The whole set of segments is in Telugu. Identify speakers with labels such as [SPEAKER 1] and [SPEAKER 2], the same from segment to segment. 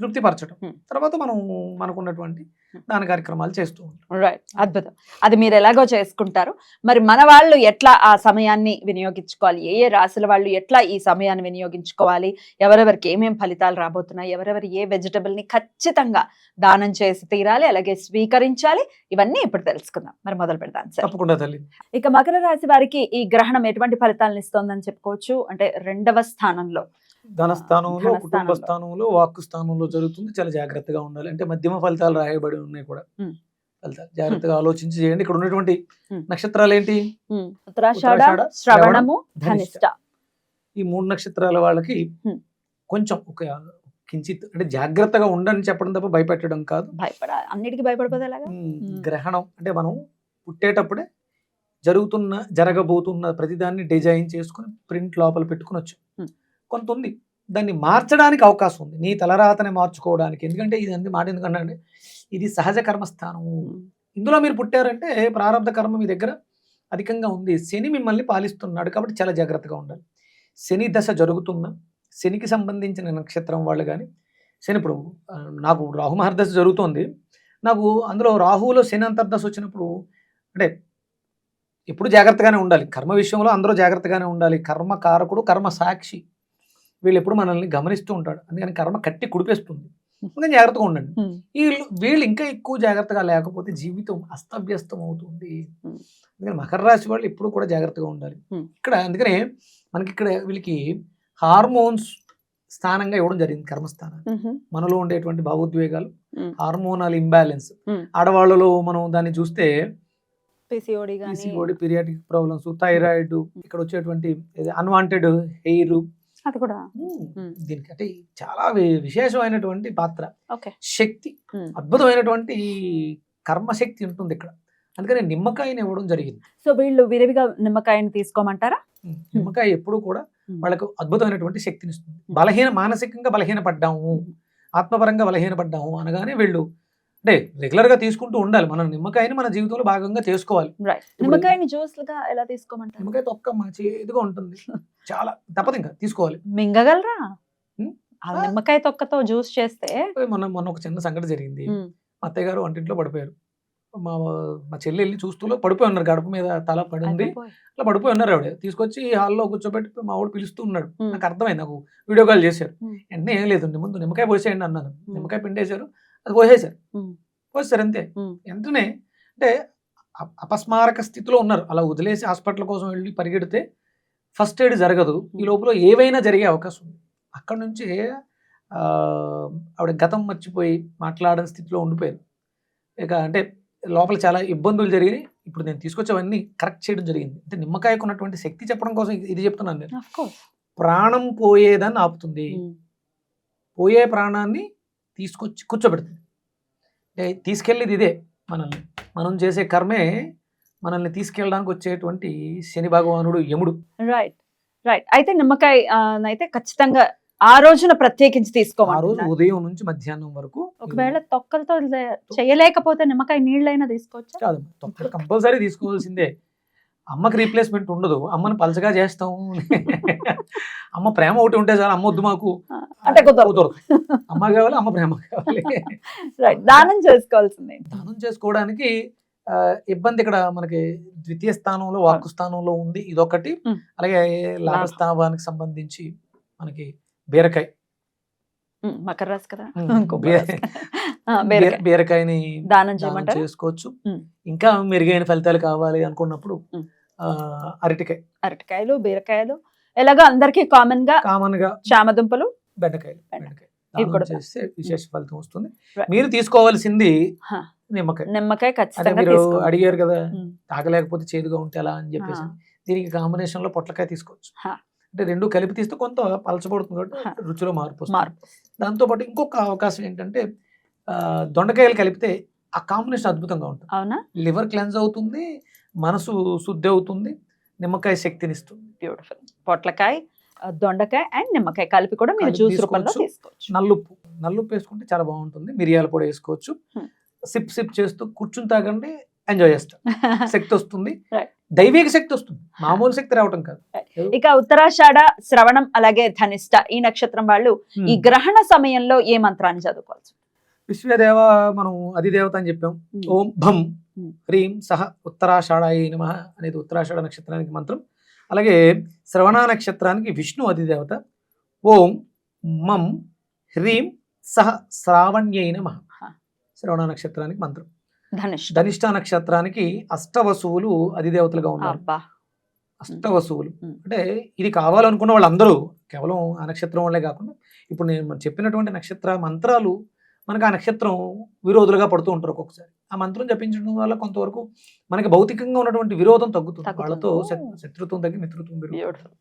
[SPEAKER 1] తృప్తిపరచడం. తర్వాత మనం మనకున్నటువంటి. దాని కార్యక్రమాలు చేస్తూ ఉంటాం.
[SPEAKER 2] రైట్ అద్భుతం. అది మీరు ఎలాగో చేసుకుంటారు. మరి మన వాళ్ళు ఎట్లా ఆ సమయాన్ని వినియోగించుకోవాలి? ఏ ఏ రాశుల వాళ్ళు ఎట్లా ఈ సమయాన్ని వినియోగించుకోవాలి? ఎవరెవరికి ఏమేం ఫలితాలు రాబోతున్నాయి? ఎవరెవరు ఏ వెజిటబుల్ని ఖచ్చితంగా దానం చేసి తీరాలి? అలాగే స్వీకరించాలి? ఇవన్నీ ఇప్పుడు తెలుసుకుందాం. మరి మొదలు పెడదాం సార్.
[SPEAKER 1] తప్పకుండా తల్లి.
[SPEAKER 2] ఇక మకర రాశి వారికి ఈ గ్రహణం ఎటువంటి ఫలితాలను ఇస్తోందని చెప్పుకోవచ్చు? అంటే రెండవ స్థానంలో.
[SPEAKER 1] ధనస్థానంలో. కుటుంబ స్థానంలో వాక్కు స్థానంలో జరుగుతుంది చాలా జాగ్రత్తగా ఉండాలి అంటే మధ్యమ ఫలితాలు రాయబడి ఉన్నాయి కూడా. ఫలితాలు జాగ్రత్తగా ఆలోచించి చేయండి ఇక్కడ ఉన్నటువంటి. నక్షత్రాలు ఏంటి
[SPEAKER 2] శ్రవణము
[SPEAKER 1] ధనిష్ట. ఈ మూడు నక్షత్రాల వాళ్ళకి. కొంచెం ఒక కించిత్ అంటే జాగ్రత్తగా ఉండని చెప్పడం తప్ప భయపెట్టడం కాదు
[SPEAKER 2] అన్నిటికీ భయపడిపోతే.
[SPEAKER 1] గ్రహణం అంటే మనం పుట్టేటప్పుడే జరుగుతున్న జరగబోతున్న ప్రతిదాన్ని డిజైన్ చేసుకుని ప్రింట్ లోపల పెట్టుకుని వచ్చు
[SPEAKER 2] Hmm.
[SPEAKER 1] కొంత ఉంది దాన్ని మార్చడానికి అవకాశం ఉంది. నీ తలరాతని మార్చుకోవడానికి. ఎందుకంటే ఇది అంది మాట ఎందుకంటే ఇది సహజ కర్మస్థానం. ఇందులో మీరు పుట్టారంటే ప్రారంభ కర్మ మీ దగ్గర అధికంగా ఉంది. శని మిమ్మల్ని పాలిస్తున్నాడు కాబట్టి చాలా జాగ్రత్తగా ఉండాలి. శని దశ జరుగుతున్న శనికి సంబంధించిన నక్షత్రం వాళ్ళు కానీ శని ఇప్పుడు నాకు రాహు మహర్దశ జరుగుతోంది. నాకు అందులో రాహువులో శని అంతర్దశ వచ్చినప్పుడు అంటే ఎప్పుడు జాగ్రత్తగానే ఉండాలి. కర్మ విషయంలో అందరూ జాగ్రత్తగానే ఉండాలి. కర్మ కారకుడు కర్మ సాక్షి. వీళ్ళు ఎప్పుడు మనల్ని గమనిస్తూ ఉంటాడు అందుకని కర్మ కట్టి కుడిపేస్తుంది ఇంకా జాగ్రత్తగా ఉండండి. వీళ్ళు వీళ్ళు ఇంకా ఎక్కువ జాగ్రత్తగా లేకపోతే జీవితం అస్తవ్యస్తం అవుతుంది. అందుకని మకర రాశి వాళ్ళు ఎప్పుడు కూడా జాగ్రత్తగా ఉండాలి. ఇక్కడ అందుకనే మనకి ఇక్కడ వీళ్ళకి హార్మోన్స్ స్థానంగా ఇవ్వడం జరిగింది కర్మస్థానం. మనలో ఉండేటువంటి భావోద్వేగాలు. Hormonal imbalance. ఆడవాళ్ళలో మనం దాన్ని చూస్తే పీసీఓడి పీరియాటిక్ ప్రాబ్లమ్స్ థైరాయిడ్ ఇక్కడ వచ్చేటువంటి అన్వాంటెడ్ హెయిర్
[SPEAKER 2] అది కూడా.
[SPEAKER 1] దీనికి అంటే చాలా విశేషమైనటువంటి పాత్ర. శక్తి. అద్భుతమైనటువంటి కర్మశక్తి ఉంటుంది ఇక్కడ. అందుకని నిమ్మకాయని ఇవ్వడం జరిగింది.
[SPEAKER 2] సో వీళ్ళు విరివిగా నిమ్మకాయని తీసుకోమంటారా?
[SPEAKER 1] నిమ్మకాయ ఎప్పుడు కూడా. వాళ్ళకు అద్భుతమైనటువంటి శక్తిని ఇస్తుంది బలహీన మానసికంగా బలహీనపడ్డాము. ఆత్మపరంగా బలహీనపడ్డాము అనగానే వీళ్ళు అంటే రెగ్యులర్గా తీసుకుంటూ ఉండాలి. మనం నిమ్మకాయని మన జీవితంలో భాగంగా చేసుకోవాలి.
[SPEAKER 2] నిమ్మకాయని జ్యూస్గా ఎలా తీసుకోమంటారు?
[SPEAKER 1] నిమ్మకాయ తొక్క మా చేదుగా ఉంటుంది. చాలా తప్పదు ఇంకా తీసుకోవాలి.
[SPEAKER 2] మింగగలరా. నిమ్మకాయ తొక్కతో జ్యూస్ చేస్తే
[SPEAKER 1] మొన్న మొన్న ఒక చిన్న సంఘటన జరిగింది. మా అత్తయ్య గారు వంటింట్లో పడిపోయారు. మా మా చెల్లి వెళ్ళి చూస్తూ పడిపోయి ఉన్నారు. గడప మీద తల పడి ఉంది
[SPEAKER 2] అయిపోయి.
[SPEAKER 1] అట్లా పడిపోయి ఉన్నారు ఆవిడ. తీసుకొచ్చి హాల్లో కూర్చోబెట్టి మా ఆవిడ పిలుస్తూ ఉన్నాడు. నాకు అర్థమైంది. నాకు వీడియో కాల్ చేశారు. వెంటనే ఏం లేదు. ముందు నిమ్మకాయ పోసేయండి అన్నాను. నిమ్మకాయ పిండేశారు. అది పోసేశారు
[SPEAKER 2] మ్మ్.
[SPEAKER 1] పోసారు అంతే. వెంటనే అంటే అప- అపస్మారక స్థితిలో ఉన్నారు. అలా వదిలేసి హాస్పిటల్ కోసం వెళ్ళి పరిగెడితే ఫస్ట్ ఎయిడ్ జరగదు. ఈ లోపల ఏవైనా జరిగే అవకాశం ఉంది. అక్కడ నుంచి ఆవిడ గతం మర్చిపోయి మాట్లాడని స్థితిలో ఉండిపోయారు. ఇక అంటే లోపల చాలా ఇబ్బందులు జరిగినాయి. ఇప్పుడు నేను తీసుకొచ్చేవన్నీ కరెక్ట్ చేయడం జరిగింది. అంటే నిమ్మకాయకు ఉన్నటువంటి శక్తి చెప్పడం కోసం ఇది- చెప్తున్నాను నేను. ప్రాణం పోయేదాన్ని ఆపుతుంది. పోయే ప్రాణాన్ని తీసుకొచ్చి కూర్చోబెడుతుంది. అంటే తీసుకెళ్ళేది ఇదే మనల్ని. మనం చేసే కర్మే మనల్ని తీసుకెళ్ళడానికి వచ్చేటువంటి శని భగవానుడు యముడు.
[SPEAKER 2] రైట్ రైట్ అయితే నిమ్మకాయ అయితే ఖచ్చితంగా ఆ రోజున ప్రత్యేకించి
[SPEAKER 1] ఆ రోజు
[SPEAKER 2] తీసుకోవాలి
[SPEAKER 1] ఉదయం నుంచి మధ్యాహ్నం వరకు
[SPEAKER 2] ఒకవేళ తొక్కలతో చేయలేకపోతే నిమ్మకాయ నీళ్ళైనా తీసుకోవచ్చా?
[SPEAKER 1] కాదు తొక్కలు కంపల్సరీ తీసుకోవాల్సిందే. అమ్మకి రీప్లేస్మెంట్ ఉండదు. అమ్మని పలచగా చేస్తాం. అమ్మ ప్రేమ ఒకటి ఉంటే చాలు అమ్మ వద్దు మాకు.
[SPEAKER 2] అంటే కుదరదు.
[SPEAKER 1] అమ్మ కావాలి అమ్మ ప్రేమ కావాలి.
[SPEAKER 2] రైట్ దానం చేసుకోవాల్సిందే.
[SPEAKER 1] దానం చేసుకోవడానికి ఇబ్బంది ఇక్కడ మనకి ద్వితీయ స్థానంలో వాక్కు స్థానంలో ఉంది ఇదొకటి.
[SPEAKER 2] మ్.
[SPEAKER 1] అలాగే లాభస్థానానికి సంబంధించి మనకి బీరకాయ.
[SPEAKER 2] మ్మ్, మకర రాశి కదా?
[SPEAKER 1] బీరకాయని
[SPEAKER 2] దానం చేయమంటారా?
[SPEAKER 1] చేసుకోవచ్చు. ఇంకా మెరుగైన ఫలితాలు కావాలి అనుకున్నప్పుడు అరటికాయ.
[SPEAKER 2] అరటికాయలు బీరకాయలు ఎలాగో అందరికి
[SPEAKER 1] కామన్గా కామన్గా.
[SPEAKER 2] చామదుంపలు
[SPEAKER 1] బెండకాయలు దానం చేస్తే విశేష ఫలితం వస్తుంది. మీరు తీసుకోవాల్సింది. నిమ్మకాయ.
[SPEAKER 2] నిమ్మకాయ ఖచ్చితంగా
[SPEAKER 1] మీరు అడిగారు కదా. తాగలేకపోతే చేదుగా ఉంటే ఎలా అని చెప్పేసి. దీనికి కాంబినేషన్లో పొట్లకాయ తీసుకోవచ్చు. అంటే రెండు కలిపి తీస్తే కొంత పలచబడుతుంది. కాబట్టి రుచిలో మార్పు
[SPEAKER 2] మార్పు
[SPEAKER 1] దాంతో పాటు ఇంకొక అవకాశం ఏంటంటే దొండకాయలు కలిపితే ఆ కాంబినేషన్ అద్భుతంగా ఉంటుంది.
[SPEAKER 2] అవునా?
[SPEAKER 1] లివర్ క్లెన్స్ అవుతుంది మనసు శుద్ధి అవుతుంది నిమ్మకాయ శక్తిని ఇస్తుంది.
[SPEAKER 2] బ్యూటిఫుల్. పొట్లకాయ దొండకాయ అండ్ నిమ్మకాయ కలిపి కూడా మీరు జ్యూస్ రూపంలో
[SPEAKER 1] తీసుకోవచ్చు. నల్లుప్పు. నల్లుప్పు వేసుకుంటే చాలా బాగుంటుంది. మిరియాల పొడి వేసుకోవచ్చు. సిప్ సిప్ చేస్తూ కూర్చుని తాగండి ఎంజాయ్ చేస్తారు. శక్తి వస్తుంది. దైవిక శక్తి వస్తుంది. మామూలు శక్తి రావటం కాదు.
[SPEAKER 2] ఇక ఉత్తరాషాఢ శ్రవణం అలాగే ధనిష్ట ఈ నక్షత్రం వాళ్ళు ఈ గ్రహణ సమయంలో ఏ మంత్రాన్ని చదువుకోవచ్చు
[SPEAKER 1] విశ్వదేవ మనం అధిదేవత అని చెప్పాం. ఓం భం. హ్రీం సహ ఉత్తరాషాఢాయ నమ అనేది ఉత్తరాషాఢ నక్షత్రానికి మంత్రం. అలాగే శ్రవణ నక్షత్రానికి విష్ణు అధిదేవత. ఓం మం హ్రీం సహ శ్రావణ్యై నమ. శ్రవణ నక్షత్రానికి మంత్రం.
[SPEAKER 2] ధనిష్ట.
[SPEAKER 1] ధనిష్ట నక్షత్రానికి అష్టవసువులు అధిదేవతలుగా ఉన్నారు. అష్టవసువులు. అంటే ఇది కావాలనుకున్న వాళ్ళందరూ కేవలం ఆ నక్షత్రం వాళ్ళే కాకుండా ఇప్పుడు నేను చెప్పినటువంటి నక్షత్ర మంత్రాలు మనకు ఆ నక్షత్రం విరోధులుగా పడుతూ ఉంటారు ఒక్కొక్కసారి ఆ మంత్రం జపించడం వల్ల కొంతవరకు మనకి భౌతికంగా ఉన్నటువంటి విరోధం తగ్గుతుంది. వాళ్ళతో శత్- శత్రుత్వం తగ్గి మిత్రుత్వం పెరుగుతుంది
[SPEAKER 2] బ్యూటిఫుల్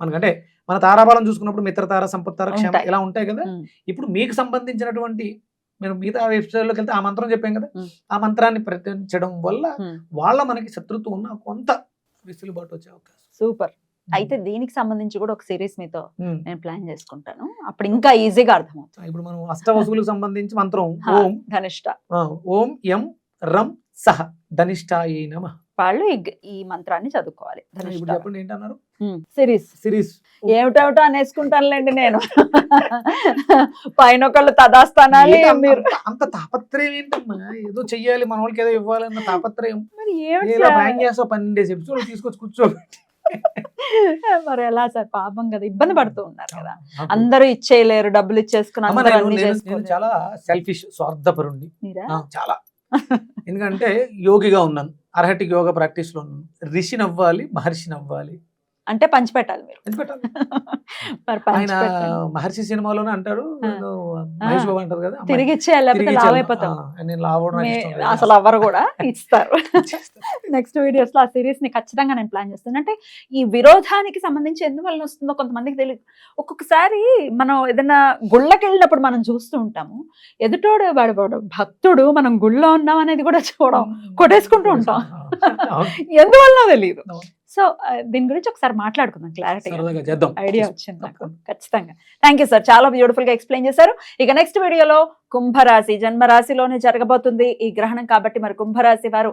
[SPEAKER 1] మనకంటే మన తారాబలం చూసుకున్నప్పుడు మిత్రతార సంపత్తార క్షేమ. ఇలా ఉంటాయి కదా
[SPEAKER 2] ఉమ్.
[SPEAKER 1] ఇప్పుడు మీకు సంబంధించినటువంటి మీరు మిగతా వెబ్సైట్లోకి వెళ్తే ఆ మంత్రం చెప్పాం కదా
[SPEAKER 2] ఉమ్.
[SPEAKER 1] ఆ మంత్రాన్ని ప్రయత్నించడం వల్ల. వాళ్ళ మనకి శత్రుత్వం ఉన్న కొంత వెసులుబాటు వచ్చే అవకాశం
[SPEAKER 2] సూపర్ అయితే దీనికి సంబంధించి కూడా ఒక సిరీస్ మీతో. నేను ప్లాన్ చేసుకుంటాను. అప్పుడు ఇంకా ఈజీగా అర్థమవుతుంది.
[SPEAKER 1] ఇప్పుడు మనం అష్టవసువులకు సంబంధించి మంత్రం ఓం.
[SPEAKER 2] ధనిష్ట.
[SPEAKER 1] ఓం ఎం రం సహ ధనిష్టాయ నమ.
[SPEAKER 2] వాళ్ళు ఈ మంత్రాన్ని చదువుకోవాలి.
[SPEAKER 1] ఏంటన్నారు?
[SPEAKER 2] సిరీస్
[SPEAKER 1] సిరీస్
[SPEAKER 2] ఏమిటేమిటో అనేసుకుంటానులేండి నేను. పైన ఒకళ్ళు తదాస్తానాలి మీరు.
[SPEAKER 1] అంత- తాపత్రయం ఏంటమ్మా? ఏదో చెయ్యాలి మన వాళ్ళకి ఏదో ఇవ్వాలన్న తాపత్రయం.
[SPEAKER 2] మరి ఏమిటి
[SPEAKER 1] చేస్తావు పన్నెండేసి ఎపిసోడ్ తీసుకొచ్చి కూర్చోబెట్టి.
[SPEAKER 2] మరి ఎలా సార్? పాపం కదా ఇబ్బంది పడుతూ ఉన్నారు కదా. అందరూ ఇచ్చేయలేరు డబ్బులు ఇచ్చేసుకుని
[SPEAKER 1] అమ్మ,
[SPEAKER 2] అందరూ
[SPEAKER 1] నేను-
[SPEAKER 2] అన్ని
[SPEAKER 1] నేను- నేను
[SPEAKER 2] చేసుకోలేరు.
[SPEAKER 1] చాలా సెల్ఫిష్ స్వార్థపరుణ్ణి. చాలా. ఎందుకంటే యోగిగా ఉన్నాను అర్హటిక్ యోగా ప్రాక్టీస్లో ఉన్నాను. రిషిని అవ్వాలి మహర్షిని అవ్వాలి
[SPEAKER 2] అంటే పంచిపెట్టాలి మీరు.
[SPEAKER 1] ఎందుకు పెట్టాలి?
[SPEAKER 2] మరి
[SPEAKER 1] ఆయన. మహర్షి సినిమాలోనే మహేష్ బాబు అంటారు కదా
[SPEAKER 2] తిరిగి
[SPEAKER 1] నేను.
[SPEAKER 2] అసలు ఎవరు కూడా ఇస్తారు. నెక్స్ట్ వీడియోస్లో ఆ సిరీస్ని ఖచ్చితంగా నేను ప్లాన్ చేస్తాను. అంటే ఈ విరోధానికి సంబంధించి ఎందువల్ల వస్తుందో కొంతమందికి తెలియదు ఒక్కొక్కసారి మనం ఏదైనా గుళ్ళకి వెళ్ళినప్పుడు మనం చూస్తూ ఉంటాము. ఎదుటోడు వాడు భక్తుడు మనం గుళ్ళో ఉన్నాం అనేది కూడా చూడం కొట్టేసుకుంటూ ఉంటాం. ఎందువల్ల తెలియదు. సో దీని గురించి ఒకసారి మాట్లాడుకుందాం క్లారిటీ ఐడియా వచ్చింది నాకు. ఖచ్చితంగా. థ్యాంక్ యూ సార్ చాలా బ్యూటిఫుల్గా ఎక్స్ప్లెయిన్ చేశారు. ఇక నెక్స్ట్ వీడియోలో కుంభరాశి. జన్మరాశిలోనే జరగబోతుంది ఈ గ్రహణం కాబట్టి మరి కుంభరాశి వారు